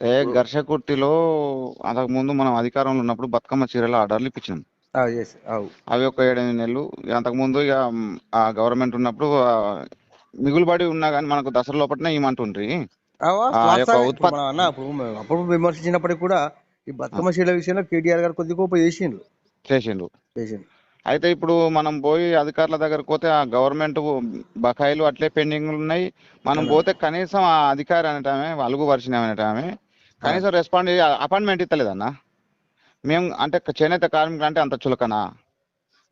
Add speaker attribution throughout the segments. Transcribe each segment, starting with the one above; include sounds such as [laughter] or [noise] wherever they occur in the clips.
Speaker 1: ఏ ఘర్షకుర్తిలో అంతకు ముందు మనం అధికారంలో ఉన్నప్పుడు బతుకమ్మ చీరల ఆర్డర్లు ఇప్పించినాం.
Speaker 2: yes, అవు.
Speaker 1: ఒక ఏడెనిమిది నెలలు. అంతకు ముందు ఇక ఆ గవర్నమెంట్ ఉన్నప్పుడు మిగులుబడి ఉన్నా కానీ మనకు దసరా లోపలనే ఇవ్వమంటుండ్రి
Speaker 2: అప్పుడు విమర్శించినప్పటికీ కూడా ఈ బతుకమ్మ చీరల విషయంలో కేటీఆర్ గారు కొద్ది గొప్ప చేసిండ్రు
Speaker 1: చేసిండు.
Speaker 2: చేసిండ్రు
Speaker 1: అయితే ఇప్పుడు మనం పోయి అధికారుల దగ్గరకు పోతే ఆ గవర్నమెంట్ బకాయిలు అట్లే పెండింగ్ ఉన్నాయి. మనం పోతే కనీసం ఆ అధికారి అనటమే అలుగు వర్షం అనటమే కనీసం రెస్పాండ్ అపాయింట్మెంట్ ఇస్తలేదన్న? మేము అంటే చేనేత కార్మికులు అంటే అంత చులకనా?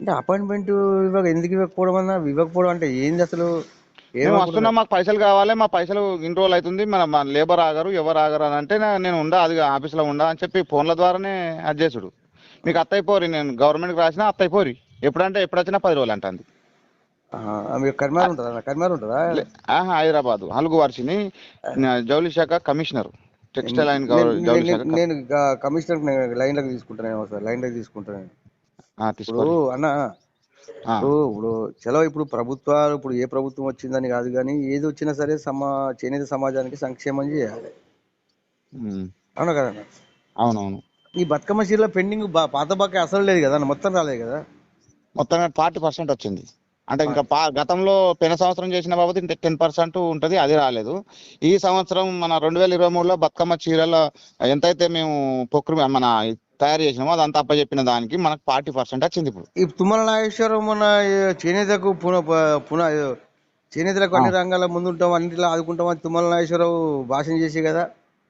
Speaker 2: అంటే అపాయింట్మెంట్ ఇవ్వక ఎందుకు ఇవ్వకపోవడం అన్న? ఇవ్వకపోవడం అంటే ఏంది అసలు?
Speaker 1: మేము వస్తున్నాం మాకు పైసలు కావాలి మా పైసలు ఇన్ని రోజులు అవుతుంది మన మా లేబర్ ఆగరు ఎవరు ఆగరు అని అంటే నేను ఉండా అది ఆఫీస్లో ఉండా అని చెప్పి ఫోన్ల ద్వారానే అది చేసుడు. మీకు అత్తయిపోరి నేను గవర్నమెంట్కి రాసినా అత్తయిపోరి ఎప్పుడంటే ఎప్పుడు వచ్చినా పది రోజులు అంటుంది.
Speaker 2: కరిమారు ఉంటుందా? కరిమారు
Speaker 1: హైదరాబాద్ హలుగు వర్షిని జౌలి శాఖ కమిషనర్. టెక్స్టైల్ అండ్ గౌ-
Speaker 2: నేను- కమిషనర్ లైన్లోకి తీసుకుంటాను ఒకసారి లైన్లోకి తీసుకుంటాను.
Speaker 1: ఆ,
Speaker 2: ఇప్పుడు అన్న ఇప్పుడు ఇప్పుడు చలో ఇప్పుడు ప్రభుత్వాలు ఇప్పుడు ఏ ప్రభుత్వం వచ్చిందని కాదు కానీ ఏది వచ్చినా సరే సమా చేనేత సమాజానికి సంక్షేమం చేయాలి. అవునా కదన్న
Speaker 1: అవునవును.
Speaker 2: ఈ బతుకమ్మ చీరల పెండింగ్ పాత బాకే అసలు లేదు కదా మొత్తం రాలేదు కదా?
Speaker 1: మొత్తం ఫార్టీ పర్సెంట్ వచ్చింది. అంటే ఇంకా పా గతంలో పెన సంవత్సరం చేసిన బాబు టెన్ పర్సెంట్ ఉంటది అది రాలేదు. ఈ సంవత్సరం మన రెండు వేల ఇరవై మూడులో బతుకమ్మ చీరల ఎంతైతే మేము పొక్కు మన తయారు చేసినామో అదంతా అప్పచెప్పిన దానికి మనకు ఫార్టీ పర్సెంట్ వచ్చింది ఇప్పుడు.
Speaker 2: ఈ తుమ్మల నాగేశ్వరం మన చేనేతకు పున పున చేనేతలకు అన్ని రంగాల ముందు ఉంటాం అన్నింటిలో ఆదుకుంటాం అని తుమ్మల నాగేశ్వరరావు భాషణ చేసి కదా?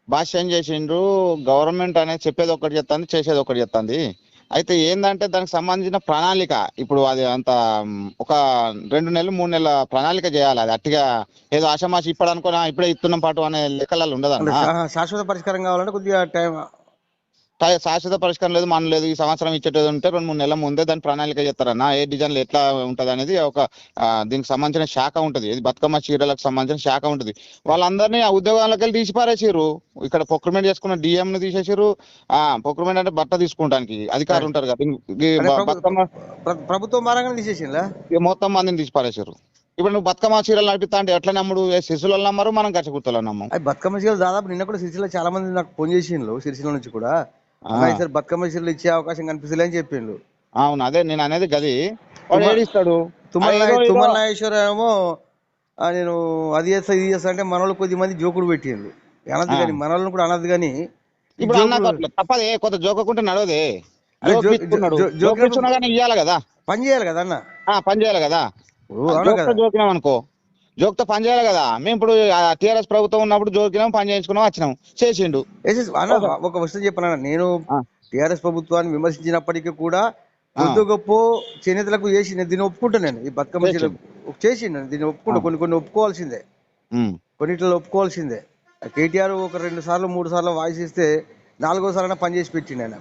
Speaker 1: భాష్య ఏం చేసిండ్రు గవర్నమెంట్ అనేది చెప్పేది ఒకటి చెప్తాంది చేసేది ఒకటి చెప్తాంది. అయితే ఏందంటే దానికి సంబంధించిన ప్రణాళిక. ఇప్పుడు అది అంత ఒక రెండు నెలలు మూడు నెలల ప్రణాళిక చేయాలి. అది అట్టిగా ఏదో ఆషామాషి ఇప్పుడు అనుకున్నా ఇప్పుడే ఇస్తున్నాం పాటు అనే లెక్కలలో
Speaker 2: ఉండదు శాశ్వత పరిష్కారం కావాలంటే కొద్దిగా టైం
Speaker 1: శాశ్వత పరిష్కారం లేదు మన లేదు ఈ సంవత్సరం ఇచ్చేటది ఉంటే రెండు మూడు నెలల ముందే దాని ప్రణాళిక చేస్తారన్న. ఏ డిజైన్లు ఎట్లా ఉంటది అనేది ఒక దీనికి సంబంధించిన శాఖ ఉంటది. ఇది బతుకమ్మ చీరలకు సంబంధించిన శాఖ ఉంటది. వాళ్ళందరినీ ఆ ఉద్యోగాలకు వెళ్ళి తీసి పారేసిర్రు ఇక్కడ ప్రొక్యూర్మెంట్ చేసుకున్న డిఎం ని తీసేసిర్రు. ఆ ప్రొక్యూర్మెంట్ అంటే బట్ట తీసుకుంటానికి అధికారులు ఉంటారు కదా. బతుకమ్మ
Speaker 2: ప్ర- ప్రభుత్వం తీసేసిందా
Speaker 1: ఈ మొత్తం మందిని తీసి పారేసారు ఇప్పుడు నువ్వు బతుకమ్మ చీరలు నడిపిస్తా అంటే ఎట్లా నమ్ముడు? ఏ శిశువులు నమ్మరు? మనం గచ్చగుర్తలు నమ్మం.
Speaker 2: బతుకమ్మ చీరలు దాదాపు నిన్న కూడా సిరిసిల్ల చాలా మంది నాకు ఫోన్ చేసిండ్రు సిరిసిల్ల నుంచి కూడా. ఈసారి బతుకమ్మ చీరలు ఇచ్చే అవకాశం కనిపిస్తలే అని చెప్పిండ్రు
Speaker 1: అవును అదే నేను అనేది గది. వాడు ఏడిస్తాడు?
Speaker 2: తుమ్మల నాగేశ్వర ఏమో నేను అది చేస్తా ఇది చేస్తా అంటే మనోళ్ళు కొద్ది మంది జోకుడు పెట్టిండ్రు. అనద్దు
Speaker 1: ఆ.
Speaker 2: కానీ మనోళ్ళని కూడా అనద్దు కానీ
Speaker 1: ఇప్పుడు అన్నా తప్పదే కొంత జోకకుంటే నడవదే. జోకిస్తున్నాడు ఇయ్యాలి కదా.
Speaker 2: పని చేయాలి కదా అన్న?
Speaker 1: పని చేయాలి కదా. జోకినాం అనుకో జోక్తో పని చేయాలి కదా. మేము ఇప్పుడు టిఆర్ఎస్ ప్రభుత్వం ఉన్నప్పుడు జోకినాం పని చేయించుకున్నాం వచ్చినాం. చేసిండు.
Speaker 2: ఒక విషయం చెప్పాను? నేను. టిఆర్ఎస్ ప్రభుత్వాన్ని విమర్శించినప్పటికీ కూడా కొద్ది గొప్ప చేనేతలకు చేసి దీన్ని ఒప్పుకుంటాను నేను. ఈ బతుకమ్మ చేసిండు. దీన్ని ఒప్పుకుంటా. కొన్ని కొన్ని ఒప్పుకోవాల్సిందే. కొన్నిట్లో ఒప్పుకోవాల్సిందే. కేటీఆర్ ఒక రెండు సార్లు మూడు సార్లు వాయిస్ ఇస్తే నాలుగోసారి పని చేసి పెట్టిండు ఆయన.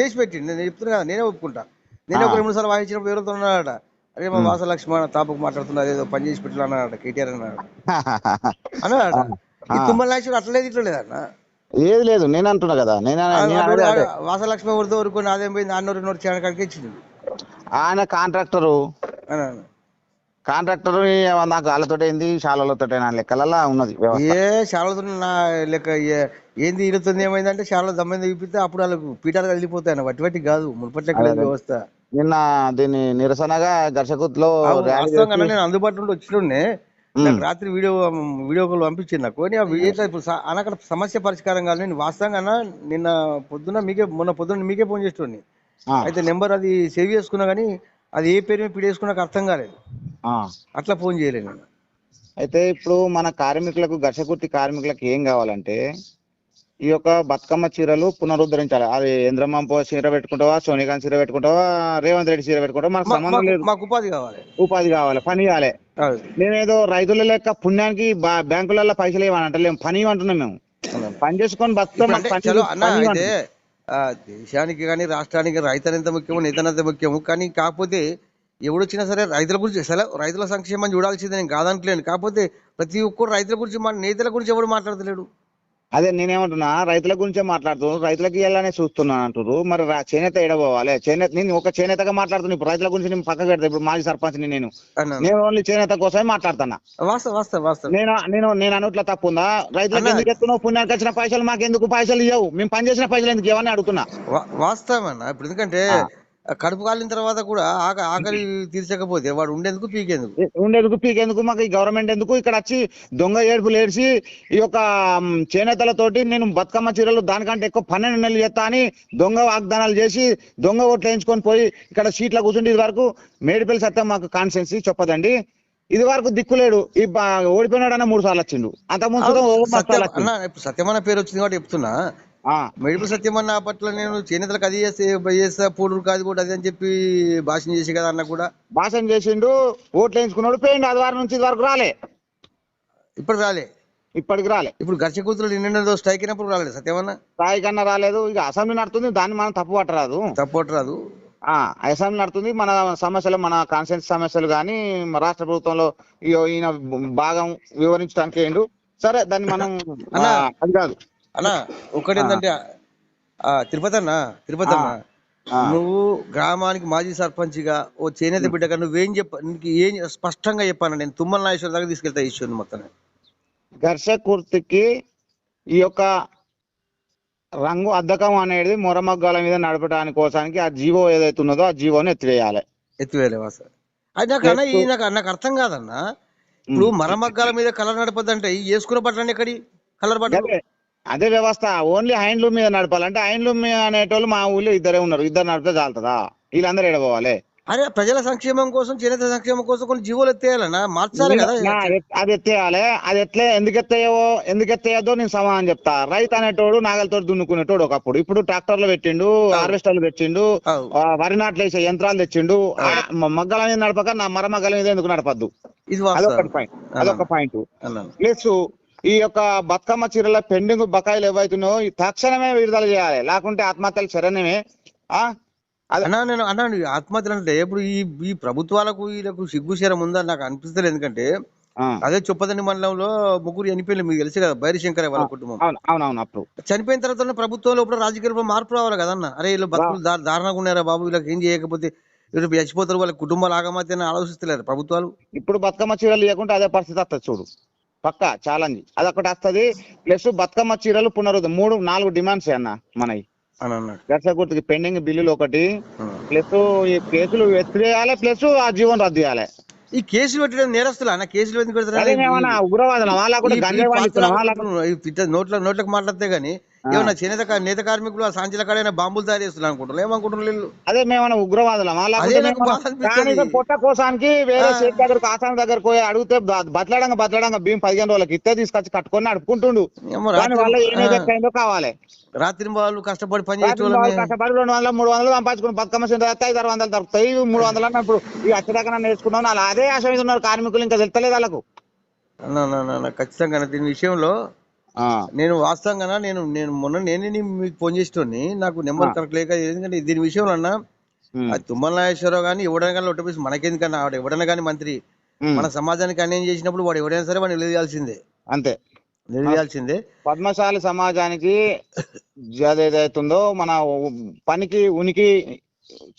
Speaker 2: చేసి పెట్టిండు. నేను చెప్తున్నా కదా నేనే ఒప్పుకుంటా. నేనే ఒక రెండు సార్లు వాయించినప్పుడు ఎవరితో ఉన్నాడట? అరే మా వాస లక్ష్మణ తాపకు మాట్లాడుతున్నా ఏదో పని చేసి పెట్టిన అన్నాడట కేటీఆర్ అన్నాడు. [laughs] అన్నాడట ఈ తుమ్మల నాయకుడు అట్లేదు ఇట్లా లేదన్న
Speaker 1: ఏది లేదు నేను అంటున్నా కదా నేను నేను అనేది అదే.
Speaker 2: వాస లక్ష్మణ ఎవరితో ఊరుకొని అదేం పోయింది అన్నూరు నూరు చేయడానికి ఇచ్చిండు
Speaker 1: ఆయన కాంట్రాక్టరు.
Speaker 2: అన్నాడు.
Speaker 1: కాంట్రాక్టర్ నాకు వాళ్ళతో ఏంది శాలలతో నా లెక్కలలో ఉన్నది.
Speaker 2: ఏ శాలతో నా లెక్క ఏంది ఈడుతుంది ఏమైందంటే శాలలో దమ్మైంది చూపిస్తే అప్పుడు వాళ్ళకు పీఠాలు వెళ్ళిపోతాయి వట్టి వట్టి కాదు మునుపటి లెక్క లేదు వ్యవస్థ.
Speaker 1: నిన్న దీన్ని నిరసనగా ఘర్షకుత్లో
Speaker 2: నేను అందుబాటులో ఉండి వచ్చినుండే నాకు రాత్రి వీడియో వీడియో కాల్ పంపించింది నాకు. ఇప్పుడు అక్కడ సమస్య పరిష్కారం కాదు నేను వాస్తవంగా నిన్న పొద్దున్న మీకే మొన్న పొద్దున్న మీకే ఫోన్ చేస్తుండే అయితే నెంబర్ అది సేవ్ చేసుకున్నా కానీ అది ఏ పేరు మీద పిడేసుకున్నా నాకు అర్థం కాలేదు. అట్లా ఫోన్ చేయలేదు
Speaker 1: అయితే ఇప్పుడు మన కార్మికులకు ఘర్షకుర్తి కార్మికులకు ఏం కావాలంటే ఈ యొక్క బతుకమ్మ చీరలు పునరుద్ధరించాలి. అది ఇంద్రమ్మ చీర పెట్టుకుంటావా సోనికాంత్ చీర పెట్టుకుంటావా రేవంత్ రెడ్డి చీర పెట్టుకుంటావా మనకు సంబంధం లేదు.
Speaker 2: మాకు ఉపాధి కావాలి.
Speaker 1: ఉపాధి కావాలి పని కావాలి.
Speaker 2: అది.
Speaker 1: నేనేదో రైతుల లెక్క పుణ్యానికి బ్యాంకులలో పైసలు ఇవ్వని అంటలేము పని అంటున్నాం మేము. పని చేసుకొని బతుకుతాం
Speaker 2: ఆ, దేశానికి కానీ రాష్ట్రానికి రైతులు ఎంత ముఖ్యమో నేత ఎంత ముఖ్యము కానీ కాకపోతే ఎవడొచ్చినా సరే రైతుల గురించి అసలు రైతుల సంక్షేమం చూడాల్సిందే నేను కాదనట్లేను కాకపోతే ప్రతి ఒక్కరు రైతుల గురించి మన నేతల గురించి ఎవడు మాట్లాడతలేడు?
Speaker 1: అదే నేనేమంటున్నా రైతుల గురించే మాట్లాడుతున్నాను రైతులకు ఇవ్వాలనే చూస్తున్నాను అంటారు మరి చేనేత ఎడబోవాలి చేనేత నేను ఒక చేనేతగా మాట్లాడుతున్నా ఇప్పుడు రైతుల గురించి నేను పక్కకు పెడతా ఇప్పుడు మాజీ సర్పంచ్ నేను.
Speaker 2: అన్న
Speaker 1: నేను ఓన్లీ చేనేత కోసమే మాట్లాడుతున్నా. నేను నేను నేను అనుట్లా తప్పు ఉందా రైతులకు. ఎందుకు ఎత్తున్నావు పుణ్యానికి వచ్చిన పైసలు మాకు ఎందుకు పైసలు ఇవ్వవు మేము పని చేసిన పైసలు ఎందుకు ఇవ్వని అడుగుతున్నా.
Speaker 2: వా- వాస్తవం అన్న. ఇప్పుడు ఎందుకంటే. కడుపు కాలిన తర్వాత కూడా ఆక ఆకలి తీర్చకపోతే వాడు ఉండేందుకు పీకేందుకు?
Speaker 1: ఉండేందుకు పీకేందుకు? మాకు ఈ గవర్నమెంట్ ఎందుకు? ఇక్కడ వచ్చి దొంగ ఏడుపులు ఏడ్చి ఈ యొక్క చేనేతలతోటి నేను బతుకమ్మ చీరలు దానికంటే ఎక్కువ పన్నెండు నెలలు చేస్తా అని దొంగ వాగ్దానాలు చేసి దొంగ ఓట్లు వేయించుకొని పోయి ఇక్కడ సీట్ల కూర్చుంటే ఇది వరకు మేడిపల్లి సత్యం మాకు కాన్స్టెన్సీ చెప్పదండి. ఇది వరకు దిక్కులేడు ఈ ఓడిపోయినాడన్న మూడు సార్లు వచ్చిండు. అంత ముందు
Speaker 2: సత్యం అన్న ఇప్పుడు సత్యమన్న పేరు వచ్చింది కాబట్టి చెప్తున్నా.
Speaker 1: ఆ
Speaker 2: మెడిపల్ సత్యమన్న పట్ల నేను చేనేతలకు అది చేస్తే చేస్తా కాదు కూడా అది అని చెప్పి భాషణ చేసి కదా అన్న కూడా.
Speaker 1: భాషణ చేసిండు ఓట్లు వేయించుకున్నాడు పోయిండు అది వారం నుంచి ఇది వరకు రాలే.
Speaker 2: ఇప్పుడు రాలే.
Speaker 1: ఇప్పటికి రాలే.
Speaker 2: ఇప్పుడు గర్చ కూతురు నిన్న స్ట్రైక్ అయినప్పుడు రాలేదు సత్యమన్న?
Speaker 1: స్థాయి కన్నా రాలేదు ఇక అసెంబ్లీ నడుతుంది దాన్ని మనం తప్పు పట్టరాదు.
Speaker 2: సపోర్ట్ రాదు
Speaker 1: ఆ అసెంబ్లీ నడుతుంది మన సమస్యలు మన కాన్స్టిట్యూన్స్ సమస్యలు కానీ రాష్ట్ర ప్రభుత్వంలో ఈయన భాగం వివరించడానికి ఏండు సరే దాన్ని మనం
Speaker 2: అన్న.
Speaker 1: అది కాదు.
Speaker 2: అన్న ఒకటి ఏంటంటే ఆ, తిరుపతి అన్న తిరుపతి అన్న. నువ్వు గ్రామానికి మాజీ సర్పంచ్గా ఓ చేనేత బిడ్డగా నువ్వేం చెప్ప నీకు ఏం స్పష్టంగా చెప్పాను? నేను తుమ్మల నాగేశ్వర దాకా తీసుకెళ్తా ఈ ఇష్యూ మొత్తం.
Speaker 1: ఘర్ష కుర్తికి ఈ యొక్క రంగు అద్దకం అనేది మొరమగ్గాల మీద నడపడానికి కోసానికి ఆ జీవో ఏదైతే ఉన్నదో ఆ జీవోని ఎత్తివేయాలి.
Speaker 2: ఎత్తివేలే వాస. అది నాకు అన్న నాకు నాకు అర్థం కాదన్న. ఇప్పుడు మరమగ్గాల మీద కలర్ నడపదంటే వేసుకున్న బట్టలు ఎక్కడి? కలర్ బట్టలు?
Speaker 1: అదే వ్యవస్థ. ఓన్లీ హ్యాండ్లూమ్ మీద నడపాలంటే హ్యాండ్లూమ్ మీద అనేటోళ్ళు మా ఊళ్ళో ఇద్దరే ఉన్నారు. ఇద్దరు నడిపితే చాలుతుందా? వీళ్ళందరూ ఎడపోవాలి
Speaker 2: అరే ప్రజల సంక్షేమం కోసం చేనేత సంక్షేమం కోసం కొన్ని జీవోలు ఎత్తేయాలన్నా మార్చాలి కదా
Speaker 1: అది- ఎత్తేయాలి. అది ఎట్లే ఎందుకు ఎత్తేయవో ఎందుకు ఎత్తేయద్దో నేను సమాధానం చెప్తా. రైతు అనేటోడు నాగలతో దున్నుకునేటోడు ఒకప్పుడు. ఇప్పుడు ట్రాక్టర్లు పెట్టిండు హార్వెస్టర్లు పెట్టిండు వరి నాట్లు వేసే యంత్రాలు తెచ్చిండు. మగ్గల మీద నడపక నా మర మగ్గల మీద ఎందుకు నడపద్దు?
Speaker 2: వాస్తవం.
Speaker 1: పాయింట్ అదొక పాయింట్ ప్లస్ ఈ యొక్క బతుకమ్మ చీరల పెండింగ్ బకాయిలు ఏవైతున్నాయో తక్షణమే విడుదల చేయాలి. లేకుంటే ఆత్మహత్యలు శరణ్యమే ఆ? అదే
Speaker 2: అన్నా నేను అన్నాను ఈ ఆత్మహత్యలు అంటే ఇప్పుడు ఈ ఈ ప్రభుత్వాలకు వీళ్ళకు సిగ్గుశరం ఉందని నాకు అనిపిస్తలేదు. ఎందుకంటే అదే చొప్పదండి మండలంలో ముగ్గురు చనిపోయిన మీకు తెలుసు కదా బైరి శంకర్ వాళ్ళ కుటుంబం.
Speaker 1: అవును అవునవును అప్పుడు.
Speaker 2: చనిపోయిన తర్వాత ప్రభుత్వంలో ఇప్పుడు రాజకీయాల్లో మార్పు రావాలి కదన్న అరే వీళ్ళు బతుకులు దారుణంగా ఉన్నారా బాబు? వీళ్ళకి ఏం చేయకపోతే వీళ్ళు చచ్చిపోతారు వాళ్ళ కుటుంబాలు ఆగమతి అని ఆలోచిస్తలేరు ప్రభుత్వాలు.
Speaker 1: ఇప్పుడు బతుకమ్మ చీరలు లేకుంటే అదే పరిస్థితి వస్తుంది చూడు. పక్క ఛాలెంజ్. అదొకటి వస్తుంది. ప్లస్ బతుకమ్మ చీరలు పునరుద్ధ మూడు నాలుగు డిమాండ్స్ అన్న మనవి దర్శకుడికి పెండింగ్ బిల్లులు ఒకటి. ప్లస్ ఈ కేసులు ఎత్తివేయాలి ప్లస్ ఆ జీవన్ రద్దు చేయాలి.
Speaker 2: ఈ కేసులు పెట్టడం నేరస్తులు అన్న? కేసులు ఎందుకు పెడతారు?
Speaker 1: ఉగ్రవాదం వాళ్ళ కూడా
Speaker 2: నోట్లకు మాట్లాడితే గానీ ఏమన్నా చేనేత నేత కార్మికులు ఆ సాంచల కాడైనా బాంబులు తయారు చేస్తున్నారు అనుకుంటున్నారు. ఏమనుకుంటున్నారు వీళ్ళు?
Speaker 1: అదే మేమన్నా ఉగ్రవాదులం వాళ్ళ
Speaker 2: అదే నాకు బాధ అనిపిస్తది.
Speaker 1: కానీ పొట్ట కోసానికి వేరే సేట్ దగ్గరకు ఆసాం దగ్గరకు పోయి అడిగితే బతలాడంగా బతలాడంగా భీమ్ పదిహేను రోజులకి ఇస్తే తీసుకొచ్చి కట్టుకొని నడుపుకుంటుండు.
Speaker 2: ఏమో
Speaker 1: దాని వల్ల ఏం
Speaker 2: రాత్రి
Speaker 1: ఎఫెక్ట్ అయిందో కావాలి.
Speaker 2: రాత్రి వాళ్ళు కష్టపడి పని
Speaker 1: కష్టపడి రెండు వందలు మూడు వందలు సంపాదించుకుని బతుకమ్మ వస్తే ఐదు ఆరు వందలు దొరుకుతాయి. మూడు వందలు అన్నప్పుడు ఈ అచ్చదాకా నేర్చుకున్నాం అలా అదే ఆశ మీద ఉన్నారు కార్మికులు. ఇంకా తెలుస్తలేదు వాళ్ళకు.
Speaker 2: ఖచ్చితంగా దీని విషయంలో నేను వాస్తవంగా నేను నేను మొన్న నేనే మీకు ఫోన్ చేసేటోని నాకు నెంబర్. కరెక్ట్ లేక ఎందుకంటే దీని విషయంలో అన్న తుమ్మల నాగేశ్వరరావు కానీ ఎవడైనా కానీ ఒట్టపేసి మనకెందుకన్నా వాడు ఎవడైనా కానీ మంత్రి మన సమాజానికి అన్యాయం చేసినప్పుడు వాడు ఎవడైనా సరే వాడిని నిలదీయాల్సిందే.
Speaker 1: అంతే.
Speaker 2: నిలదీయాల్సిందే.
Speaker 1: పద్మశాలి సమాజానికి ఏదైతుందో మన పనికి ఉనికి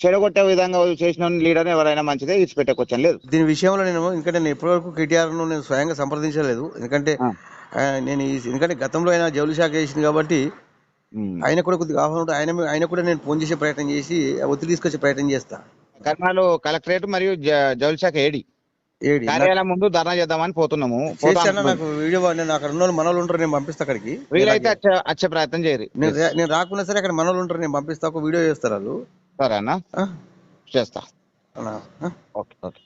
Speaker 1: చెడగొట్టే విధంగా చేసిన లీడర్ ఎవరైనా మంచిదే ఇచ్చిపెట్టకొచ్చని లేదు.
Speaker 2: దీని విషయంలో నేను ఇంకా నేను ఇప్పటివరకు కేటీఆర్ను నేను స్వయంగా సంప్రదించలేదు. ఎందుకంటే నేను ఎందుకంటే గతంలో ఆయన జౌలి శాఖ చేసింది కాబట్టి. ఆయన కూడా కొద్దిగా ఆహ్వానం ఉంటే ఆయన ఆయన కూడా నేను ఫోన్ చేసే ప్రయత్నం చేసి ఒత్తిడి తీసుకొచ్చే ప్రయత్నం చేస్తా.
Speaker 1: కర్నాలు కలెక్టరేట్ మరియు జౌలి శాఖ ఏడి. కార్యాలయం ముందు ధర్నా చేద్దామని పోతున్నాము.
Speaker 2: నాకు వీడియో నేను అక్కడ ఉన్న వాళ్ళు మనోళ్ళు ఉంటారు నేను పంపిస్తా అక్కడికి.
Speaker 1: వీలైతే వచ్చే ప్రయత్నం చేయరు.
Speaker 2: నేను రాకున్నా సరే అక్కడ మనోళ్ళు ఉంటారు నేను పంపిస్తా ఒక వీడియో చేస్తారు వాళ్ళు.
Speaker 1: సరేనా? చేస్తా? Okay okay.